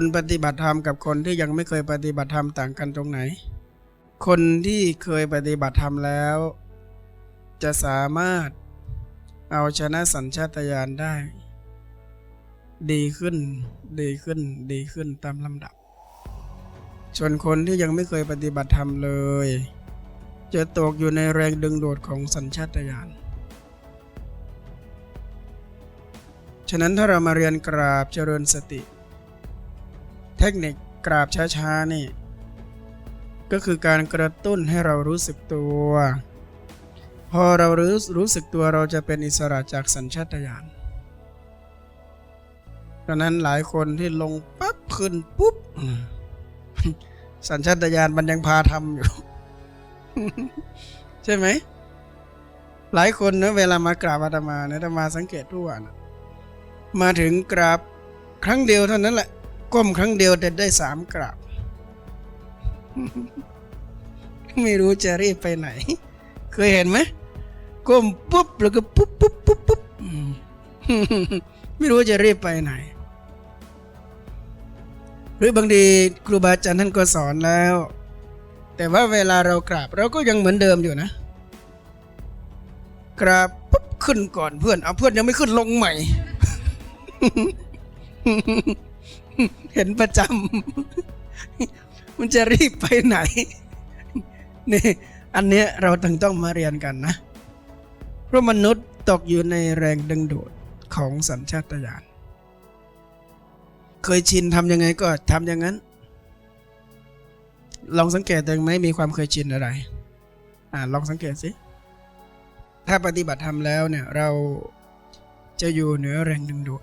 คนปฏิบัติธรรมกับคนที่ยังไม่เคยปฏิบัติธรรมต่างกันตรงไหน คนที่เคยปฏิบัติธรรมแล้ว จะสามารถเอาชนะสัญชาตญาณได้ ดีขึ้น ดีขึ้น ดีขึ้นตามลำดับ ส่วนคนที่ยังไม่เคยปฏิบัติธรรมเลย จะตกอยู่ในแรงดึงดูดของสัญชาตญาณฉะนั้นถ้าเรามาเรียนกราบเจริญสติ เทคนิคกราบช้าๆนี่ ก็คือการกระตุ้นให้เรารู้สึกตัว พอเรารู้รู้สึกตัวเราจะเป็นอิสระจากสัญชาตญาณดังนั้นหลายคนที่ลงปั๊บขึ้นปุ๊บ สัญชาตญาณมันยังพาทำอยู่ ใช่ไหม หลายคนเนะเวลามากราบอาตมาเนี่ยอาตมาสังเกตทุกวันมาถึงกราบครั้งเดียวเท่านั้นแหละ ก้มครั้งเดียวแต่ได้สามกราบ ไม่รู้จะรีบไปไหน เคยเห็นไหมก้มปุ๊บแล้วก็ปุ๊บปุ๊บปุ๊บปุ๊บไม่รู้จะรีบไปไหน หรือบางทีครูบาอาจารย์ท่านก็สอนแล้ว แต่ว่าเวลาเรากราบ เราก็ยังเหมือนเดิมอยู่นะ กราบปุ๊บขึ้นก่อนเพื่อนเอาเพื่อนยังไม่ขึ้นลงใหม่ เห็นประจำมันจะรีบไปไหนนี่อันเนี้ยเราถึงต้องมาเรียนกันนะ เพราะมนุษย์ตกอยู่ในแรงดึงดูดของสัญชาตญาณเคยชินทำยังไงก็ทำอย่างนั้น ลองสังเกตตัวเองไหมมีความเคยชินอะไรอ่าลองสังเกตสิถ้าปฏิบัติธรรมแล้วเนี่ยเราจะอยู่เหนือแรงดึงดูด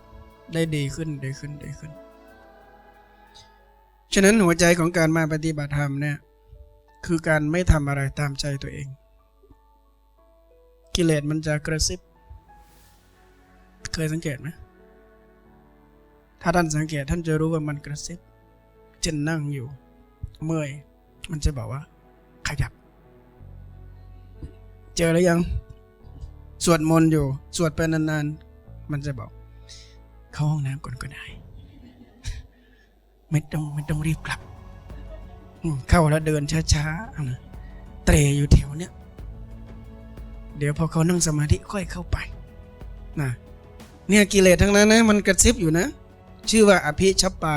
ได้ดีขึ้นดีขึ้นดีขึ้น ฉะนั้นหัวใจของการมาปฏิบัติธรรมเนี่ยคือการไม่ทำอะไรตามใจตัวเอง กิเลสมันจะกระซิบ เคยสังเกตไหมถ้าท่านสังเกตท่านจะรู้ว่ามันกระซิบเช่นนั่งอยู่ เมื่อยมันจะบอกว่า ขยับ เจอแล้วยัง สวดมนต์อยู่ สวดไปนานๆ มันจะบอก เข้าห้องน้ำก่อนก็ได้ ไม่ต้องไม่ต้องรีบกลับ เข้าแล้วเดินช้าๆนะเตรอยู่แถวเนี้ยเดี๋ยวพอเขานั่งสมาธิค่อยเข้าไปนะเนี่ยกิเลสทั้งนั้นนะมันกระซิบอยู่นะ ชื่อว่าอภิชัปปา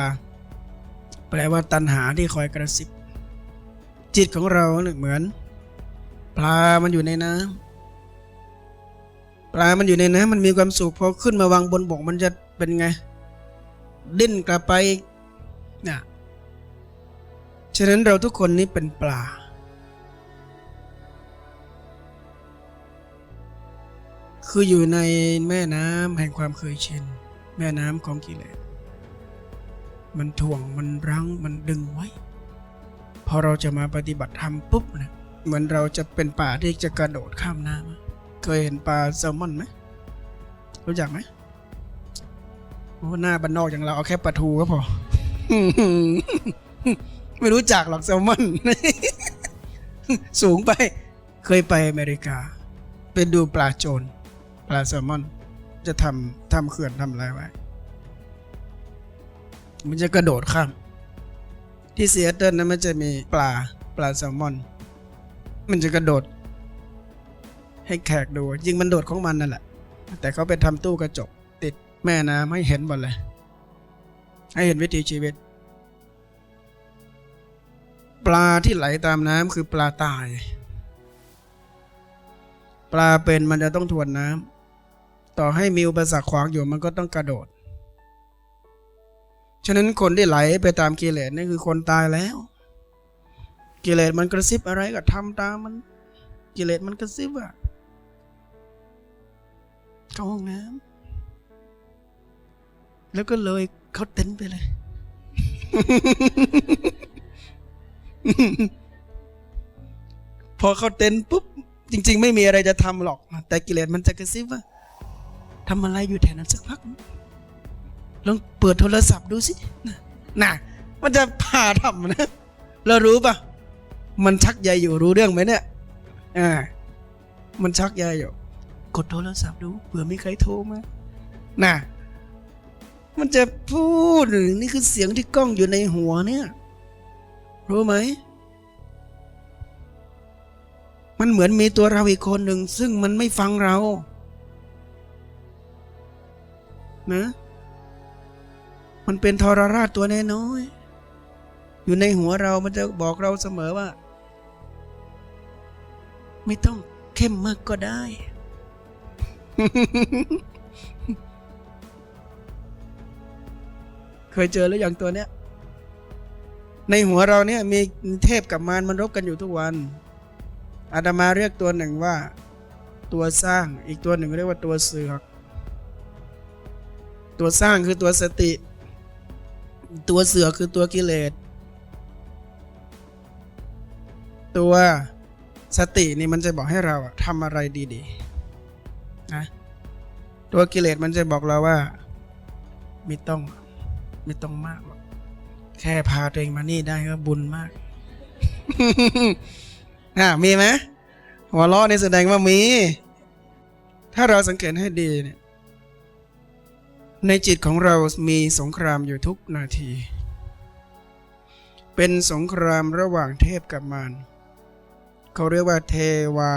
แปลว่าตัณหาที่คอยกระซิบ จิตของเราเหมือน ปลามันอยู่ในน้ำปลามันอยู่ในน้ำมันมีความสุขพอขึ้นมาวางบนบกมันจะเป็นไง ดิ้นกลับไป ฉะนั้นเราทุกคนนี้เป็นปลา คืออยู่ในแม่น้ำแห่งความเคยชิน แม่น้ำของกิเลส มันถ่วงมันรั้งมันดึงไว้ พอเราจะมาปฏิบัติธรรมปุ๊บนะเหมือนเราจะเป็นป่าที่จะกระโดดข้ามน้ำเคยเห็นปลาแซลมอนไหมรู้จักไหมโอ้หน้าบ้านนอกอย่างเราเอาแค่ปลาทูก็พอ ไม่รู้จักหรอกแซลมอน สูงไป เคยไปอเมริกาไปดูปลาโจรปลาแซลมอน จะทำทำเขื่อนทำอะไรไว้ มันจะกระโดดข้าม ที่เซียเติลนั้นมันจะมีปลาปลาแซลมอน มันจะกระโดด ให้แขกดู ยิงมันโดดของมันนั่นแหละ แต่เขาไปทำตู้กระจก ติดแม่น้ำให้เห็นหมดเลย ให้เห็นวิถีชีวิต ปลาที่ไหลตามน้ำคือปลาตาย ปลาเป็นมันจะต้องทวนน้ำต่อให้มีอุปสรรคขวางอยู่มันก็ต้องกระโดด ฉะนั้นคนที่ไหลไปตามกิเลสนี่คือคนตายแล้ว กิเลสมันกระซิบอะไรก็ทำตามมัน กิเลสมันกระซิบอะเข้าห้องน้ำแล้วก็เลยเขาเต็นไปเลย พอเขาเต็นท์ปุ๊บ จริง ๆ ไม่มีอะไรจะทำหรอก แต่กิเลสมันจะกระซิบว่าทำอะไรอยู่แถวนั้นสักพัก ลองเปิดโทรศัพท์ดูสิน่ะ มันจะพาทำนะเรารู้ปะมันชักใยอยู่รู้เรื่องไหมเนี่ยอ่ามันชักใยอยู่ กดโทรศัพท์ดูเผื่อมีใครโทรมาน่ะ มันจะพูดหรือนี่คือเสียงที่กล้องอยู่ในหัวเนี่ย รู้ไหม มันเหมือนมีตัวเราอีกคนหนึ่ง ซึ่งมันไม่ฟังเรา นะ มันเป็นทรราชตัวน้อยๆอยู่ในหัวเรามันจะบอกเราเสมอว่า ไม่ต้องเข้มมากก็ได้เคยเจอหรือยังตัวเนี้ย ในหัวเราเนี่ยมีเทพกับมารมันรบกันอยู่ทุกวัน อาตมาเรียกตัวหนึ่งว่า ตัวสร้างอีกตัวหนึ่งเรียกว่าตัวเสือก ตัวสร้างคือตัวสติ ตัวเสือกคือตัวกิเลส ตัวสตินี่มันจะบอกให้เราทำอะไรดีๆนะตัวกิเลสมันจะบอกเราว่า ไม่ต้อง ไม่ต้องมากหรอก แค่พาตัวเองมานี่ได้ก็บุญมาก อะมีไหมหัวล้อนี่แสดงว่ามี ถ้าเราสังเกตให้ดีเนี่ย ในจิตของเรามีสงครามอยู่ทุกนาที เป็นสงครามระหว่างเทพกับมารเขาเรียกว่าเทวา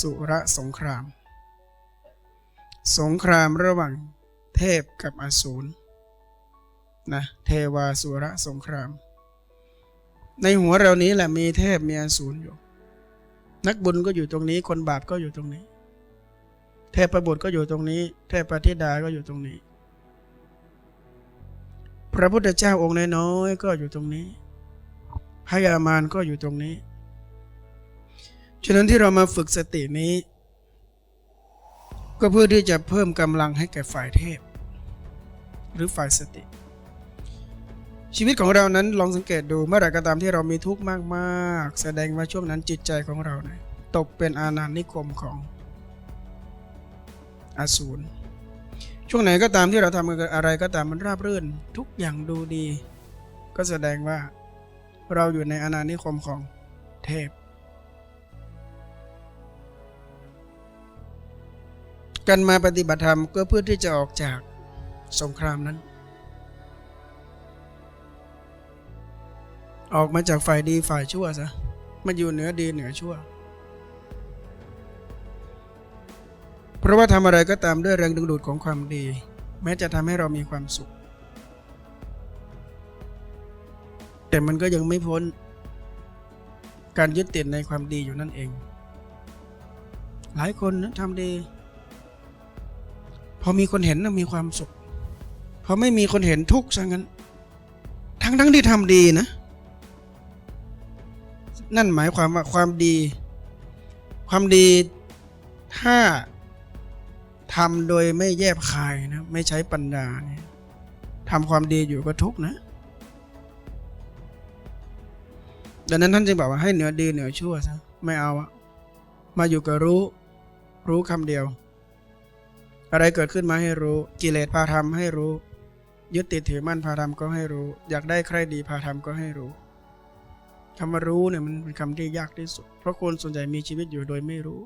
สุรสงคราม สงครามระหว่างเทพกับอสูร นะเทวาสุรสงคราม ในหัวเรานี้แหละมีเทพมีอสูรอยู่ นักบุญก็อยู่ตรงนี้ คนบาปก็อยู่ตรงนี้ เทพประบุตรก็อยู่ตรงนี้ เทพปฏิดาก็อยู่ตรงนี้ พระพุทธเจ้าองค์น้อยๆก็อยู่ตรงนี้พญามารก็อยู่ตรงนี้ ฉะนั้นที่เรามาฝึกสตินี้ ก็เพื่อที่จะเพิ่มกำลังให้แก่ฝ่ายเทพ หรือฝ่ายสติ ชีวิตของเรานั้นลองสังเกตดูเมื่อไหร่ก็ตามที่เรามีทุกข์มากๆ แสดงว่าช่วงนั้นจิตใจของเราเนี่ยตกเป็นอาณานิคมของอสูรช่วงไหนก็ตามที่เราทำอะไรก็ตามมันราบรื่น ทุกอย่างดูดี ก็แสดงว่าเราอยู่ในอาณานิคมของเทพ การมาปฏิบัติธรรมก็เพื่อที่จะออกจากสงครามนั้น ออกมาจากฝ่ายดีฝ่ายชั่วซะมาอยู่เหนือดีเหนือชั่ว เพราะว่าทำอะไรก็ตามด้วยแรงดึงดูดของความดี แม้จะทำให้เรามีความสุข แต่มันก็ยังไม่พ้น การยึดติดในความดีอยู่นั่นเอง หลายคนนะทำดี พอมีคนเห็นนะมีความสุข พอไม่มีคนเห็นทุกข์ซะงั้น ทั้งทั้งที่ทำดีนะ นั่นหมายความว่าความดี ความดีถ้าทำโดยไม่แยบคายนะ ไม่ใช้ปัญญาเนี่ยทำความดีอยู่ก็ทุกนะ ดังนั้นท่านจึงบอกว่าให้เหนือดีเหนือชั่วซะไม่เอาอะมาอยู่กับรู้ รู้คำเดียว อะไรเกิดขึ้นมาให้รู้ กิเลสพาทำให้รู้ ยึดติดถือมั่นพาทำก็ให้รู้ อยากได้ใครดีพาทำก็ให้รู้ คำว่ารู้เนี่ยมันเป็นคำที่ยากที่สุด เพราะคนส่วนใหญ่มีชีวิตอยู่โดยไม่รู้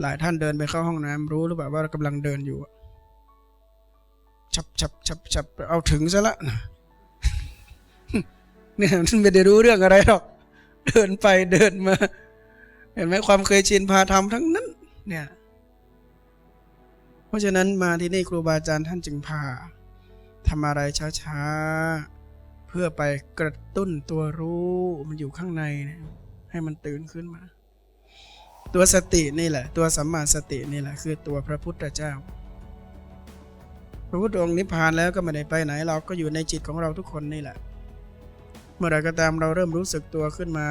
หลายท่านเดินไปเข้าห้องน้ำรู้หรือเปล่าว่ากำลังเดินอยู่อะฉับฉับฉับฉับเอาถึงซะละเนี่ยมันไม่ได้รู้เรื่องอะไรหรอก เดินไปเดินมา เห็นไหมความเคยชินพาทำทั้งนั้น เนี่ย เพราะฉะนั้นมาที่นี่ครูบาอาจารย์ท่านจึงพาทำอะไรช้าๆ เพื่อไปกระตุ้นตัวรู้มันอยู่ข้างในนี่ยให้มันตื่นขึ้นมา ตัวสตินี่แหละ ตัวสัมมาสตินี่แหละ คือตัวพระพุทธเจ้า พระพุทธองค์นิพพานแล้วก็ไม่ได้ไปไหน เราก็อยู่ในจิตของเราทุกคนนี่แหละ เมื่อไรก็ตามเราเริ่มรู้สึกตัวขึ้นมา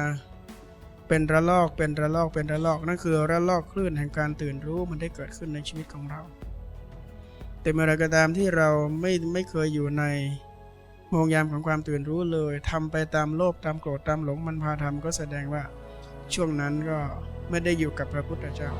เป็นระลอกเป็นระลอกเป็นระลอกนั่นคือระลอกคลื่นแห่งการตื่นรู้มันได้เกิดขึ้นในชีวิตของเรา แต่เมื่อไรก็ตามที่เราไม่ไม่เคยอยู่ใน โมงยามของความตื่นรู้เลยทำไปตามโลภตามโกรธตามหลงมันพาทำก็แสดงว่าช่วงนั้นก็ไม่ได้อยู่กับพระพุทธเจ้า